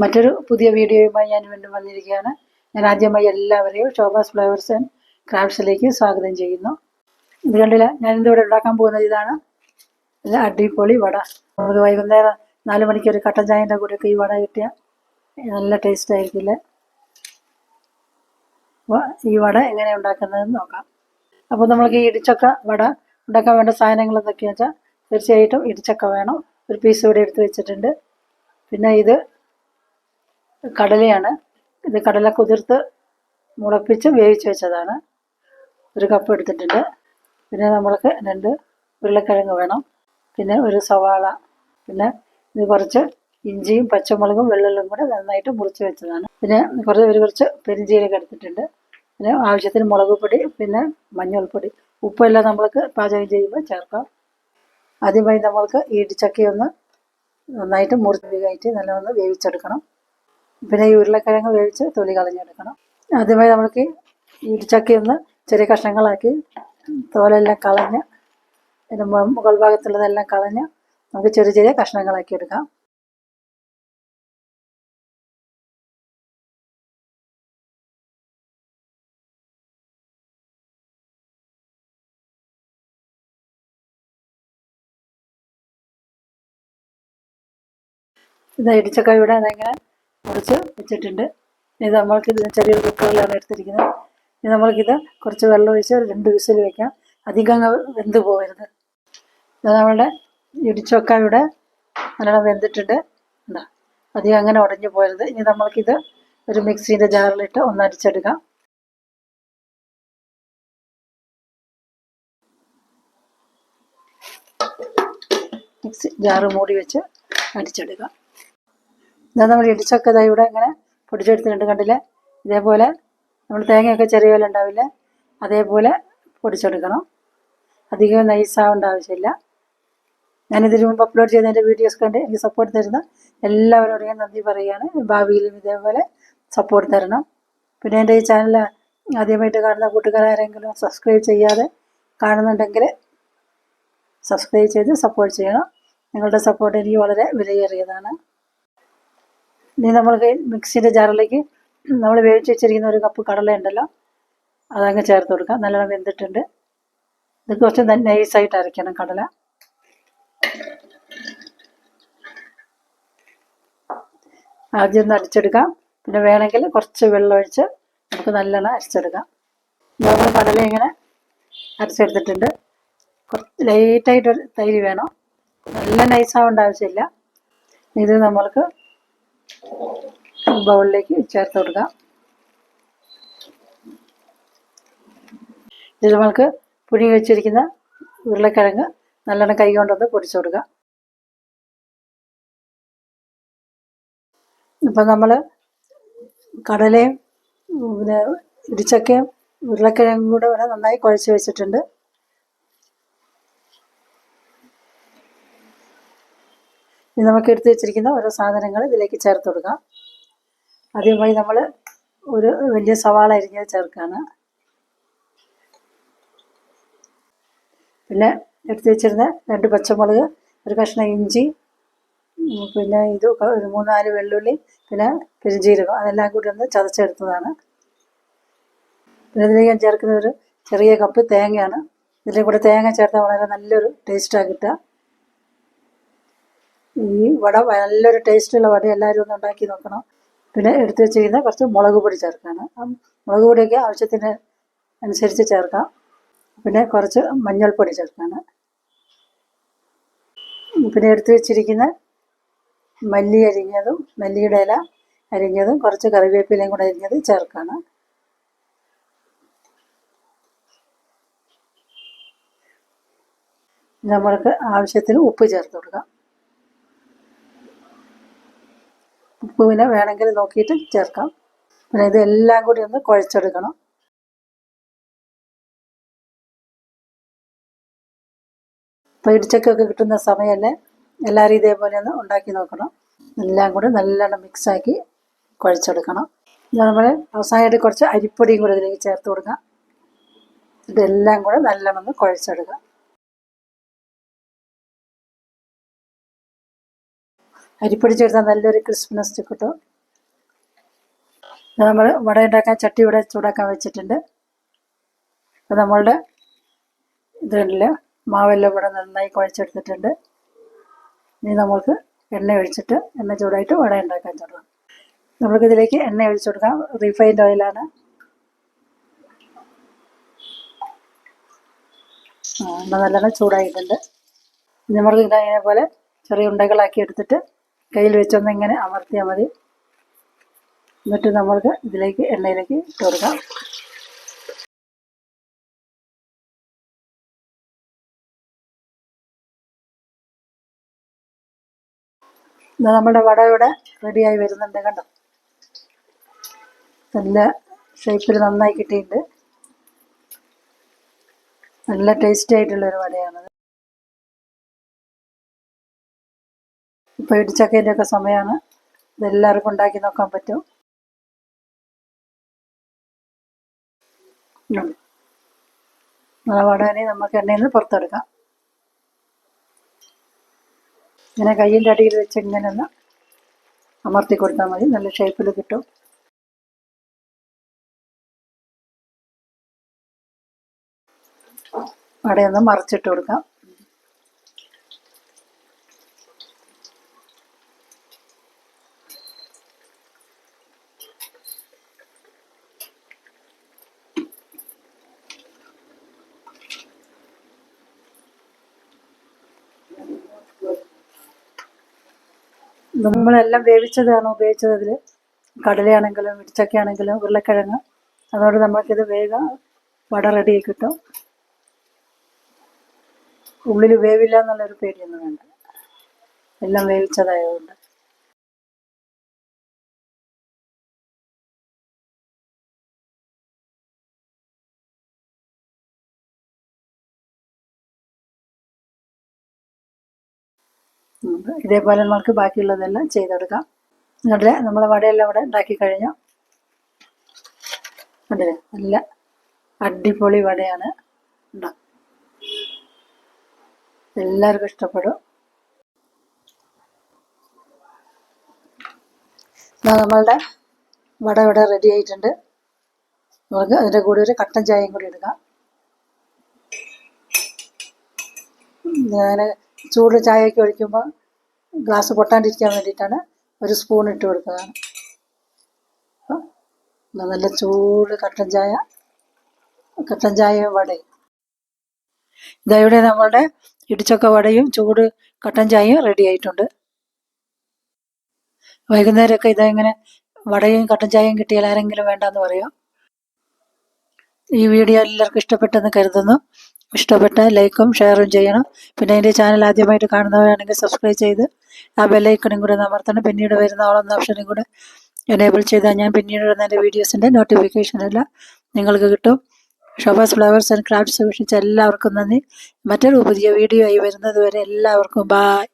മറ്റൊരു പുതിയ വീഡിയോയുമായി ഞാൻ വീണ്ടും വന്നിരിക്കുകയാണ്. ഞാൻ ആദ്യമായി എല്ലാവരെയും ഷോഭാസ് ഫ്ലവേഴ്സ് ആൻഡ് ക്രാഫ്റ്റ്സിലേക്ക് സ്വാഗതം ചെയ്യുന്നു. ഇത് കണ്ടില്ല ഞാൻ ഇന്നിവിടെ ഉണ്ടാക്കാൻ പോകുന്നത് ഇതാണ്. ഇത് അടിപൊളി വട. നമുക്ക് വൈകുന്നേരം നാല് മണിക്ക് ഒരു കട്ടൻ ചായന്റെ കൂടെയൊക്കെ ഈ വട കിട്ടിയാൽ നല്ല ടേസ്റ്റ് ആയിരിക്കില്ലേ അപ്പോൾ ഈ വട എങ്ങനെ ഉണ്ടാക്കുന്നതെന്ന് നോക്കാം. അപ്പോൾ നമ്മൾക്ക് ഈ ഇടിച്ചക്ക വട ഉണ്ടാക്കാൻ വേണ്ട സാധനങ്ങൾ എന്തൊക്കെയാണെന്ന് വെച്ചാൽ തീർച്ചയായിട്ടും ഇടിച്ചക്ക വേണം. ഒരു പീസ് ഇവിടെ എടുത്ത് വെച്ചിട്ടുണ്ട്. പിന്നെ ഇത് കടലയാണ്. ഇത് കടല കുതിർത്ത് മുളപ്പിച്ച് വേവിച്ച് വെച്ചതാണ്. ഒരു കപ്പ് എടുത്തിട്ടുണ്ട്. പിന്നെ നമ്മൾക്ക് രണ്ട് ഉരുളക്കിഴങ്ങ് വേണം. പിന്നെ ഒരു സവാള. പിന്നെ ഇത് കുറച്ച് ഇഞ്ചിയും പച്ചമുളകും വെള്ളുള്ളും കൂടെ നന്നായിട്ട് മുറിച്ച് വെച്ചതാണ്. പിന്നെ കുറച്ച് ഒരു കുറച്ച് പെരിഞ്ചീരകം എടുത്തിട്ടുണ്ട്. പിന്നെ ആവശ്യത്തിന് മുളക് പൊടി പിന്നെ മഞ്ഞൾപ്പൊടി. ഉപ്പെല്ലാം നമ്മൾക്ക് പാചകം ചെയ്യുമ്പോൾ ചേർക്കാം. ആദ്യമായി നമ്മൾക്ക് ഈ ഇടിച്ചക്കയൊന്ന് നന്നായിട്ട് മുറിച്ച് കയറ്റി നല്ലവണ്ണം വേവിച്ചെടുക്കണം. പിന്നെ ഈ ഉരുളക്കിഴങ്ങ് വേവിച്ച് തൊലി കളഞ്ഞെടുക്കണം. ആദ്യമായി ഇടിച്ചക്ക ഒന്ന് ചെറിയ കഷ്ണങ്ങളാക്കി തോലെല്ലാം കളഞ്ഞ് അതിന്റെ മുകൾ ഭാഗത്തുള്ളതെല്ലാം കളഞ്ഞ് നമുക്ക് ചെറിയ ചെറിയ കഷ്ണങ്ങളാക്കി എടുക്കാം. ഇത് ഇടിച്ചക്ക ഇവിടെ അതങ്ങനെ മുറിച്ച് വെച്ചിട്ടുണ്ട്. ഇത് നമ്മൾക്ക് ഇത് ചെറിയൊരു കുക്കറിലാണ് എടുത്തിരിക്കുന്നത്. ഇനി നമ്മൾക്കിത് കുറച്ച് വെള്ളം ഒഴിച്ച് രണ്ട് വിസിൽ വെക്കാം. അധികം വെന്ത് പോകരുത് ഇത് നമ്മളുടെ ഇടിച്ചക്ക ഇവിടെ നല്ലോണം വെന്തിട്ടുണ്ട്. എന്താ അധികം അങ്ങനെ ഉടഞ്ഞു പോകരുത് ഇനി നമ്മൾക്കിത് ഒരു മിക്സീന്റെ ജാറിലിട്ട് ഒന്നടിച്ചെടുക്കാം മിക്സി ജാറ് മൂടി വെച്ച് അടിച്ചെടുക്കാം. ഇതാ നമ്മൾ ഇടിച്ചൊക്കെ ഇതാ ഇവിടെ ഇങ്ങനെ പൊടിച്ചെടുത്തിട്ടുണ്ട് കണ്ടില്ലേ? ഇതേപോലെ നമ്മൾ തേങ്ങയൊക്കെ ചെറിയ പോലെ ഉണ്ടാവില്ല? അതേപോലെ പൊടിച്ചെടുക്കണം. അധികം നൈസാവേണ്ട ആവശ്യമില്ല. ഞാനിതിന് മുമ്പ് അപ്ലോഡ് ചെയ്ത എന്റെ വീഡിയോസ് കണ്ട് എനിക്ക് സപ്പോർട്ട് തരുന്ന എല്ലാവരോടും ഞാൻ നന്ദി പറയുകയാണ്. ഭാവിയിലും ഇതേപോലെ സപ്പോർട്ട് തരണം. പിന്നെ എന്റെ ഈ ചാനൽ ആദ്യമായിട്ട് കാണുന്ന കൂട്ടുകാരാരെങ്കിലും സബ്സ്ക്രൈബ് ചെയ്യാതെ കാണുന്നുണ്ടെങ്കിൽ സബ്സ്ക്രൈബ് ചെയ്ത് സപ്പോർട്ട് ചെയ്യണം. നിങ്ങളുടെ സപ്പോർട്ട് എനിക്ക് വളരെ വിലയേറിയതാണ്. ഇനി നമ്മൾക്ക് മിക്സിന്റെ ജാറിലേക്ക് നമ്മൾ വേവിച്ച് വെച്ചിരിക്കുന്ന ഒരു കപ്പ് കടല ഉണ്ടല്ലോ അതങ്ങ് ചേർത്ത് കൊടുക്കാം. നല്ലോണം വെന്തിട്ടുണ്ട്. ഇത് കുറച്ച് നൈസായിട്ട് അരയ്ക്കണം കടല. ആദ്യം ഒന്ന് അടിച്ചെടുക്കാം പിന്നെ വേണമെങ്കിൽ കുറച്ച് വെള്ളം ഒഴിച്ച് നമുക്ക് നല്ലോണം അരച്ചെടുക്കാം. നമ്മൾ കടല ഇങ്ങനെ അരച്ചെടുത്തിട്ടുണ്ട്. കുറച്ച് ലൈറ്റായിട്ടൊരു തൈര് വേണം. നല്ല നൈസാവേണ്ട ആവശ്യമില്ല. ഇത് നമ്മൾക്ക് ബൗളിലേക്ക് ചേർത്ത് കൊടുക്കുക ഇത് നമ്മൾക്ക് പുഴുങ്ങി വെച്ചിരിക്കുന്ന ഉരുളക്കിഴങ്ങ് നല്ലോണം കൈ കൊണ്ടൊന്ന് പൊടിച്ചു കൊടുക്കുക ഇപ്പം നമ്മൾ കടലയും പിന്നെ ഇടിച്ചക്കയും ഉരുളക്കിഴങ്ങും കൂടെ ഇവിടെ നന്നായി കുഴച്ച് വെച്ചിട്ടുണ്ട്. നമുക്ക് എടുത്ത് വെച്ചിരിക്കുന്ന ഓരോ സാധനങ്ങൾ ഇതിലേക്ക് ചേർത്ത് കൊടുക്കാം. ആദ്യമായി നമ്മൾ ഒരു വലിയ സവാള അരിഞ്ഞത് ചേർക്കുകയാണ് പിന്നെ എടുത്ത് വെച്ചിരുന്ന രണ്ട് പച്ചമുളക് ഒരു കഷ്ണം ഇഞ്ചി പിന്നെ ഇത് ഒരു മൂന്നാൽ വെള്ളുള്ളി പിന്നെ പെരുംജീരകം അതെല്ലാം കൂടി ഒന്ന് ചതച്ചെടുത്തതാണ്. പിന്നെ ഇതിലേക്ക് ഞാൻ ചേർക്കുന്ന ഒരു ചെറിയ കപ്പ് തേങ്ങയാണ്. ഇതിലേക്ക് കൂടെ തേങ്ങ ചേർത്താൽ വളരെ നല്ലൊരു ടേസ്റ്റാണ് കിട്ടുക. ഈ വട നല്ലൊരു ടേസ്റ്റുള്ള വട എല്ലാവരും ഒന്ന് ഉണ്ടാക്കി നോക്കണം. പിന്നെ എടുത്ത് വെച്ചിരിക്കുന്ന കുറച്ച് മുളക് പൊടി ചേർക്കാണ്. ആ മുളക് പൊടിയൊക്കെ ആവശ്യത്തിന് അനുസരിച്ച് ചേർക്കാം. പിന്നെ കുറച്ച് മഞ്ഞൾപ്പൊടി ചേർക്കാണ്. പിന്നെ എടുത്ത് വെച്ചിരിക്കുന്ന മല്ലി അരിഞ്ഞതും മല്ലിയുടെ ഇല അരിഞ്ഞതും കുറച്ച് കറിവേപ്പിലയും കൂടെ അരിഞ്ഞത് ചേർക്കാണ്. നമ്മൾക്ക് ആവശ്യത്തിന് ഉപ്പ് ചേർത്ത് കൊടുക്കാം. ഉപ്പ് പിന്നെ വേണമെങ്കിൽ നോക്കിയിട്ട് ചേർക്കാം. പിന്നെ ഇതെല്ലാം കൂടി ഒന്ന് കുഴച്ചെടുക്കണം. ഇപ്പോൾ ഇടിച്ചക്കൊക്കെ കിട്ടുന്ന സമയമല്ലേ? എല്ലാവരും ഇതേപോലെ ഒന്ന് ഉണ്ടാക്കി നോക്കണം. എല്ലാം കൂടി നല്ലോണം മിക്സാക്കി കുഴച്ചെടുക്കണം. നമ്മൾ അവസാനമായിട്ട് കുറച്ച് അരിപ്പൊടിയും കൂടെ ഇതിലേക്ക് ചേർത്ത് കൊടുക്കാം. ഇതെല്ലാം കൂടെ നല്ലോണം ഒന്ന് കുഴച്ചെടുക്കാം. അരിപ്പൊടി ചേർത്താൽ നല്ലൊരു ക്രിസ്പിനെസ് കിട്ടും. നമ്മൾ വട ഉണ്ടാക്കാൻ ചട്ടി ഇവിടെ ചൂടാക്കാൻ വെച്ചിട്ടുണ്ട്. അപ്പോൾ നമ്മളുടെ ഇതില്ല മാവെല്ലാം ഇവിടെ നന്നായി കുഴച്ചെടുത്തിട്ടുണ്ട്. ഇനി നമ്മൾക്ക് എണ്ണ ഒഴിച്ചിട്ട് എണ്ണ ചൂടായിട്ട് വട ഉണ്ടാക്കാൻ തുടങ്ങാം. നമ്മൾക്ക് ഇതിലേക്ക് എണ്ണ ഒഴിച്ചു കൊടുക്കാം. റീഫൈൻഡ് ഓയിലാണ്. എണ്ണ നല്ലോണം ചൂടായിട്ടുണ്ട്. നമ്മൾ നമ്മൾക്ക് ഇതേ പോലെ ചെറിയ ഉണ്ടകളാക്കി എടുത്തിട്ട് കയ്യിൽ വെച്ചൊന്ന് ഇങ്ങനെ അമർത്തിയാൽ മതി. എന്നിട്ട് നമ്മൾക്ക് ഇതിലേക്ക് എണ്ണയിലേക്ക് ഇട്ട് കൊടുക്കാം. നമ്മുടെ വട ഇവിടെ റെഡിയായി വരുന്നുണ്ട് കണ്ടോ? നല്ല ഷേപ്പിൽ നന്നായി കിട്ടിയിട്ടുണ്ട്. നല്ല ടേസ്റ്റി ആയിട്ടുള്ളൊരു വടയാണത്. ഇപ്പോൾ ഇടിച്ചക്കേന്റെ ഒക്കെ സമയമാണ് ഇതെല്ലാവർക്കും ഉണ്ടാക്കി നോക്കാൻ പറ്റും. നമ്മളെ നമുക്ക് എണ്ണയിൽ നിന്ന് പുറത്തെടുക്കാം. ഇങ്ങനെ കയ്യിന്റെ അടിയിൽ വെച്ച് ഇങ്ങനെ ഒന്ന് അമർത്തി കൊടുത്താൽ മതി. നല്ല ഷേപ്പിൽ കിട്ടും. വടയൊന്ന് മറിച്ചിട്ട് കൊടുക്കാം. നമ്മളെല്ലാം വേവിച്ചതാണ് ഉപയോഗിച്ചത് അതിൽ കടലയാണെങ്കിലും ഇടിച്ചക്കയാണെങ്കിലും ഉരുളക്കിഴങ്ങ്. അതുകൊണ്ട് നമുക്കിത് വേഗം വട റെഡി കിട്ടും. ഉള്ളിൽ വേവില്ല എന്നുള്ളൊരു പേടിയൊന്നും വേണ്ട. എല്ലാം വേവിച്ചതായതുകൊണ്ട് ഇതേപോലെ നമുക്ക് ബാക്കിയുള്ളതെല്ലാം ചെയ്തെടുക്കാം. എന്നിട്ട് നമ്മൾ വടയെല്ലാം ഇവിടെ ഉണ്ടാക്കി കഴിഞ്ഞു. കണ്ടില്ലേ? നല്ല അടിപൊളി വടയാണ്. ഉണ്ടാ? എല്ലാവർക്കും ഇഷ്ടപ്പെടും. നമ്മളുടെ വട ഇവിടെ റെഡി ആയിട്ടുണ്ട്. നമുക്ക് അതിന്റെ കൂടെ ഒരു കട്ടൻ ചായയും കൂടി എടുക്കാം. ഞാൻ ചൂട് ചായയൊക്കെ ഒഴിക്കുമ്പോൾ ഗ്ലാസ് പൊട്ടാണ്ടിരിക്കാൻ വേണ്ടിയിട്ടാണ് ഒരു സ്പൂൺ ഇട്ട് കൊടുക്കുന്നതാണ് നല്ല ചൂട് കട്ടൻ ചായ കട്ടൻ ചായ വടയും. ഇതാ ഇവിടെ നമ്മളുടെ ഇടിച്ചക്ക വടയും ചൂട് കട്ടൻ ചായയും റെഡി ആയിട്ടുണ്ട്. വൈകുന്നേരമൊക്കെ ഇതെങ്ങനെ വടയും കട്ടൻ ചായയും കിട്ടിയാൽ ആരെങ്കിലും വേണ്ടെന്ന് പറയാം? ഈ വീഡിയോ എല്ലാവർക്കും ഇഷ്ടപ്പെട്ടെന്ന് കരുതുന്നു. ഇഷ്ടപ്പെട്ട ലൈക്കും ഷെയറും ചെയ്യണം. പിന്നെ എന്റെ ചാനൽ ആദ്യമായിട്ട് കാണുന്നവരാണെങ്കിൽ സബ്സ്ക്രൈബ് ചെയ്ത് ആ ബെല്ലൈക്കണും കൂടെ അമർത്തണം. പിന്നീട് വരുന്ന ഓളെന്ന ഓപ്ഷനും കൂടെ എനേബിൾ ചെയ്താൽ ഞാൻ പിന്നീട് വരുന്ന എന്റെ വീഡിയോസിന്റെ നോട്ടിഫിക്കേഷൻ എല്ലാം നിങ്ങൾക്ക് കിട്ടും. ഷോബാസ് ഫ്ലവേഴ്സ് ആൻഡ് ക്രാഫ്റ്റ്സ് വീക്ഷിച്ച എല്ലാവർക്കും നന്ദി. മറ്റൊരു പുതിയ വീഡിയോ ആയി വരുന്നത് വരെ എല്ലാവർക്കും ബായ്